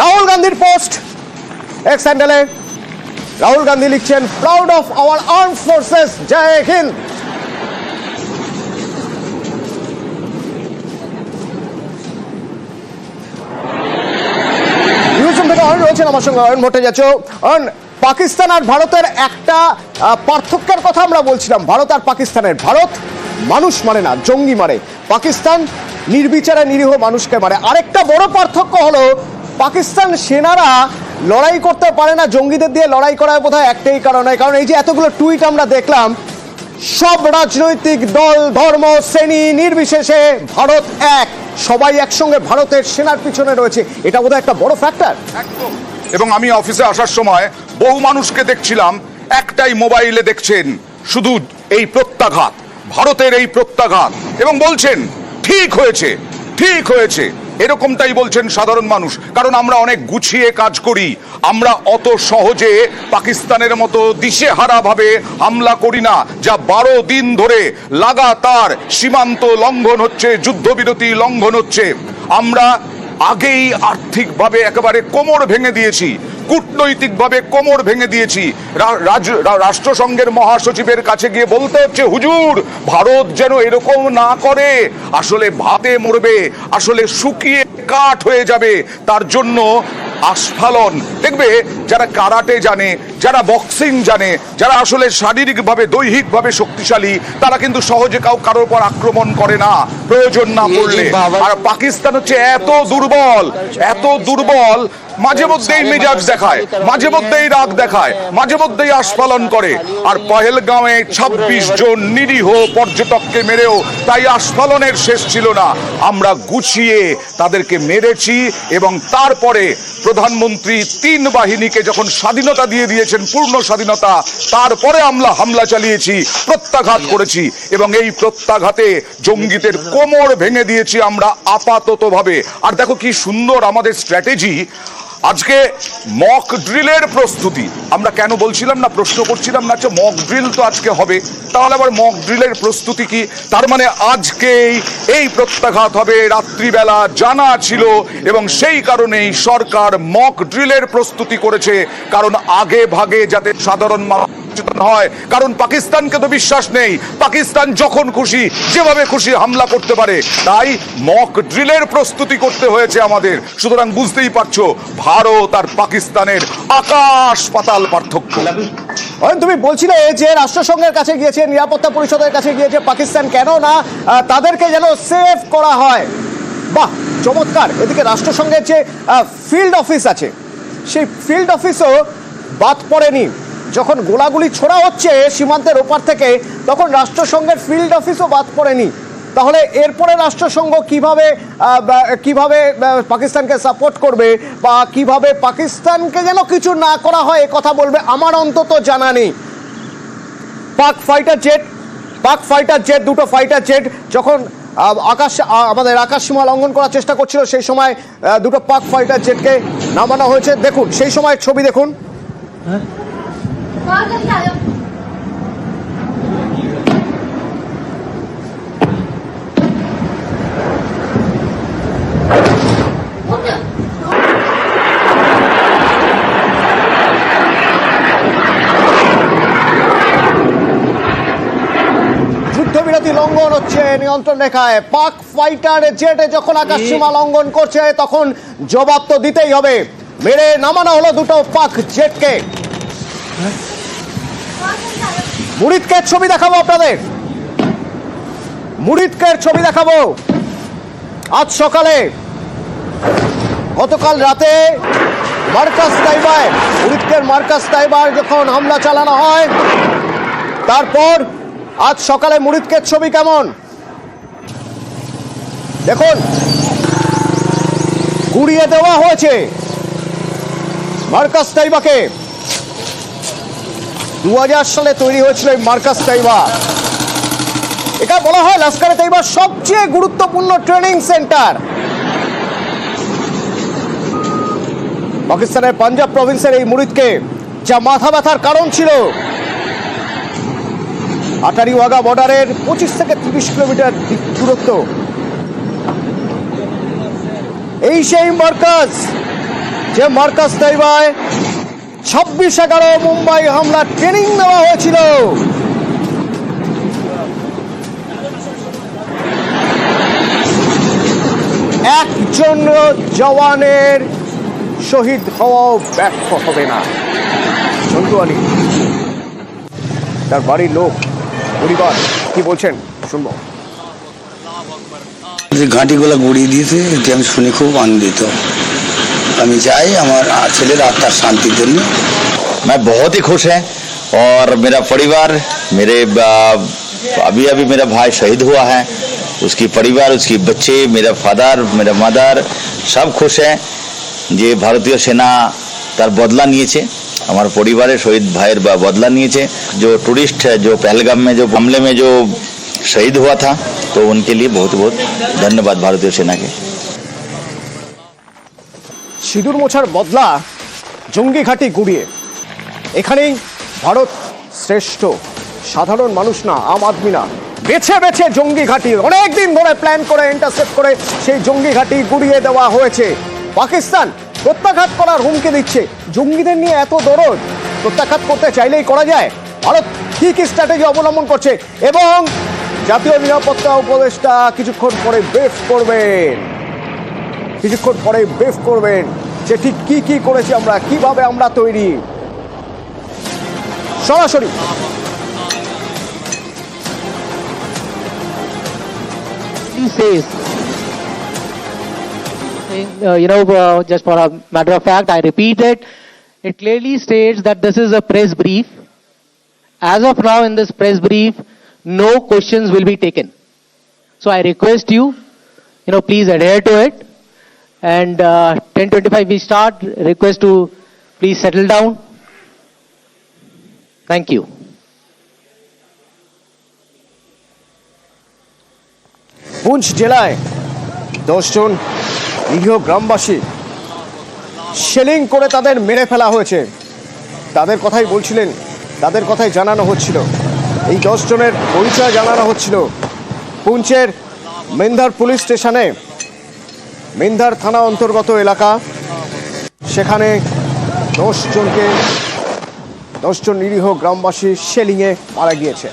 রাহুল গান্ধীর post. X হ্যান্ডেলে রাহুল গান্ধী লিখছেন proud of our arm forces জয় হিন্দ। অয়ন রয়েছেন আমার সঙ্গে। অয়ন ভট্টাচার্য অয়ন পাকিস্তান আর ভারতের একটা পার্থক্যের কথা আমরা বলছিলাম। ভারত আর পাকিস্তানের। ভারত মানুষ মারে না, জঙ্গি মারে। পাকিস্তান নির্বিচারে নিরীহ মানুষকে মারে। আরেকটা বড় পার্থক্য হলো পাকিস্তান সেনারা লড়াই করতে পারে না, জঙ্গিদের দিয়ে লড়াই করার বোধ একটাই কারণে। কারণ এই যে এতগুলো টুইট আমরা দেখলাম, সব রাজনৈতিক দল, ধর্ম, শ্রেণি, নির্বিশেষে ভারত এক। সবাই একসঙ্গে ভারতের সেনার পিছনে রয়েছে। এটা বোধহয় একটা বড় ফ্যাক্টর একদম। এবং আমি অফিসে আসার সময় বহু মানুষকে দেখছিলাম, একটাই মোবাইলে দেখছেন শুধু এই প্রত্যাঘাত, ভারতের এই প্রত্যাঘাত। এবং বলছেন, ঠিক হয়েছে ঠিক হয়েছে। এরকমটাই বলছেন সাধারণ মানুষ। কারণ আমরা অনেক গুছিয়ে কাজ করি। আমরা অত সহজে পাকিস্তানের মতো দিশেহারাভাবে হামলা করি না, যা বারো দিন ধরে লাগাতার সীমান্ত লঙ্ঘন হচ্ছে, যুদ্ধবিরতি লঙ্ঘন হচ্ছে। আমরা আগেই আর্থিকভাবে একেবারে কোমর ভেঙে দিয়েছি। কূটনৈতিকভাবে কোমর ভেঙে দিয়েছি। রাষ্ট্রসংঘের মহাসচিবের কাছে গিয়ে বলতে হচ্ছে হুজুর ভারত যেন এরকম না করে আসলে ভাতে মরবে আসলে শুকিয়ে কাঠ হয়ে যাবে তার জন্য আস্ফালন। দেখবে যারা কারাটে জানে যারা বক্সিং জানে যারা আসলে শারীরিকভাবে দৈহিকভাবে শক্তিশালী তারা কিন্তু সহজে কাউ কারোর উপর আক্রমণ করে না প্রয়োজন না পড়লে। আর পাকিস্তান হচ্ছে এত দুর্বল এত দুর্বল মাঝে মধ্যেই মেজাজ দেখায়, মাঝে মধ্যেই রাগ দেখায়, মাঝে মধ্যেই আস্ফালন করে। আর পহেলগাঁওয়ে ২৬ জন নিরীহ পর্যটককে মেরেও তাই আস্ফালনের শেষ ছিল না। আমরা গুছিয়ে তাদেরকে মেরেছি এবং তারপরে প্রধানমন্ত্রী তিন বাহিনীকে যখন স্বাধীনতা দিয়ে দিয়েছেন, পূর্ণ স্বাধীনতা, তারপরে আমরা হামলা চালিয়েছি, প্রত্যাঘাত করেছি এবং এই প্রত্যাঘাতে জঙ্গিদের কোমর ভেঙে দিয়েছি আমরা আপাততভাবে। আর দেখো কি সুন্দর আমাদের স্ট্র্যাটেজি। আজকে মক ড্রিলের প্রস্তুতি। আমরা কেন বলছিলাম না, প্রশ্ন করছিলাম না যে মক ড্রিল তো আজকে হবে। তাহলে আবার মক ড্রিলের প্রস্তুতি কি? তার মানে আজকেই এই প্রত্যাঘাত হবে। রাত্রিবেলা জানা ছিল এবং সেই কারণেই সরকার মক ড্রিলের প্রস্তুতি করেছে। কারণ আগে ভাগে যাতে সাধারণ মানুষ সচেতন হয়। কারণ পাকিস্তানকে তো বিশ্বাস নেই। পাকিস্তান যখন খুশি, যেভাবে খুশি হামলা করতে পারে, তাই মক ড্রিলের প্রস্তুতি করতে হয়েছে আমাদের। সুতরাং বুঝতেই পারছ, ভারত আর পাকিস্তানের আকাশ পাতাল পার্থক্য। তুমি বলছিলে যে রাষ্ট্রসংঘের কাছে গিয়েছে, নিরাপত্তা পরিষদের কাছে গিয়েছে, পাকিস্তান কেন না? তাদেরকে যেন সেভ করা হয়। বাহ, চমৎকার। এদিকে রাষ্ট্রসংঘের যে ফিল্ড অফিস আছে, সেই ফিল্ড অফিসও বাদ পড়েনি। যখন গোলাগুলি ছোড়া হচ্ছে সীমান্তের ওপার থেকে, তখন রাষ্ট্রসংঘের ফিল্ড অফিসও বাদ পড়েনি। তাহলে এরপরে রাষ্ট্রসংঘ কীভাবে কীভাবে পাকিস্তানকে সাপোর্ট করবে বা কীভাবে পাকিস্তানকে যেন কিছু না করা হয় কথা বলবে আমার অন্তত জানা নেই। Pak fighter jet Pak fighter jet দুটো ফাইটার জেট যখন আকাশ আমাদের আকাশ সীমা লঙ্ঘন করার চেষ্টা করছিল, সেই সময় দুটো পাক ফাইটার জেটকে নামানো হয়েছে। দেখুন, সেই সময় ছবি দেখুন। যুদ্ধবিরতি লঙ্ঘন হচ্ছে নিয়ন্ত্রণ রেখায়। পাক ফাইটার জেটে যখন আকাশ সীমা লঙ্ঘন করছে তখন জবাব তো দিতেই হবে। মেরে নামানো হলো দুটো পাক জেটকে। মুরিদকের ছবি দেখাবো আপনাদের। মুরিদকের ছবি দেখাবো। আজ সকালে, গতকাল রাতে মার্কাস তাইবায় মুরিদকের মার্কাস তাইবার যখন হামলা চালানো হয়, তারপর আজ সকালে মুরিদকের ছবি কেমন? দেখুন, গুড়িয়ে দেওয়া হয়েছে মার্কাস তাইবাকে দু সালে তৈরি হয়েছিল এই মার্কাস তাইবা। এটা বলা হয় লস্করে তাইবার সবচেয়ে গুরুত্বপূর্ণ ট্রেনিং সেন্টার। পাকিস্তানের পাঞ্জাব প্রভিন্সের এই মুরিদকে যা মাথা ব্যথার কারণ ছিল। আটারি ওয়াগা বর্ডারের পঁচিশ থেকে তিরিশ কিলোমিটার দূরত্ব। এই সেই মার্কাজ যে মার্কাস তৈবায় ছাব্বিশ এগারো মুম্বাই হামলা ট্রেনিং দেওয়া হয়েছিল। একজন জওয়ানের শহীদ হওয়াও ব্যর্থ হবে না। চন্দ্র আলী। তার বাড়ির লোক, পরিবার, কি বলছেন? শুনব। যে ঘাঁটিগুলো গুড়িয়ে দিয়েছে, এটি আমি শুনে খুব আনন্দিত। আমি চাই আমার আ- ছেলের আত্মার শান্তির জন্য मैं बहुत ही खुश है और मेरा परिवार मेरे आ, अभी अभी मेरा भाई शहीद हुआ है उसकी परिवार उसकी बच्चे मेरा फादर मेरा মাদার সব খুশ है যে ভারতীয় সেনা তার বদলা নিয়েছে আমার পরিবারের শহীদ ভাইয়ের বা- বদলা নিয়েছে जो टूरिस्ट है जो पहलगाम में जो हमले में जो शहीद हुआ था तो उनके लिए बहुत बहुत धन्यवाद भारतीय सेना के সিঁদুর মোছার বদলা জঙ্গি ঘাঁটি গুড়িয়ে। এখানেই ভারত শ্রেষ্ঠ। সাধারণ মানুষ না, আম আদমি না। বেছে বেছে জঙ্গি ঘাঁটি। অনেক দিন ধরে প্ল্যান করে ইন্টারসেপ্ট করে সেই জঙ্গি ঘাঁটি গুড়িয়ে দেওয়া হয়েছে। পাকিস্তান প্রত্যাঘাত করার হুমকি দিচ্ছে। জঙ্গিদের নিয়ে এত দরদ। প্রত্যাঘাত করতে চাইলেই করা যায়। ভারত কি কি স্ট্র্যাটেজি অবলম্বন করছে এবং জাতীয় নিরাপত্তা উপদেষ্টা কিছুক্ষণ পরে ব্রেফ করবেন। কিছুক্ষণ পরে ব্রেফ করবেন যে ঠিক কি কি করেছি আমরা কিভাবে আমরা তৈরি সরাসরি he says, uh, you know, uh, just for a matter of fact, I repeat it. It clearly states that this is a press brief. As of now, in this press brief, no questions will be taken. So I request you, you know, please adhere to it. And uh, 10:25 we start. Request to please settle down. Thank you. Poonch জেলায় দশজন নিরীহ গ্রামবাসী shelling করে তাদের মেরে ফেলা হয়েছে তাদের কথাই বলছিলেন তাদের কথাই জানানো হচ্ছিল এই দশজনের পরিচয় জানানো হচ্ছিল পুঞ্চের মেন্ধার পুলিশ স্টেশনে মেন্ধার থানা অন্তর্গত এলাকা। সেখানে দশজনকে দশজন নিরীহ গ্রামবাসী সেলিংয়ে মারা গিয়েছে।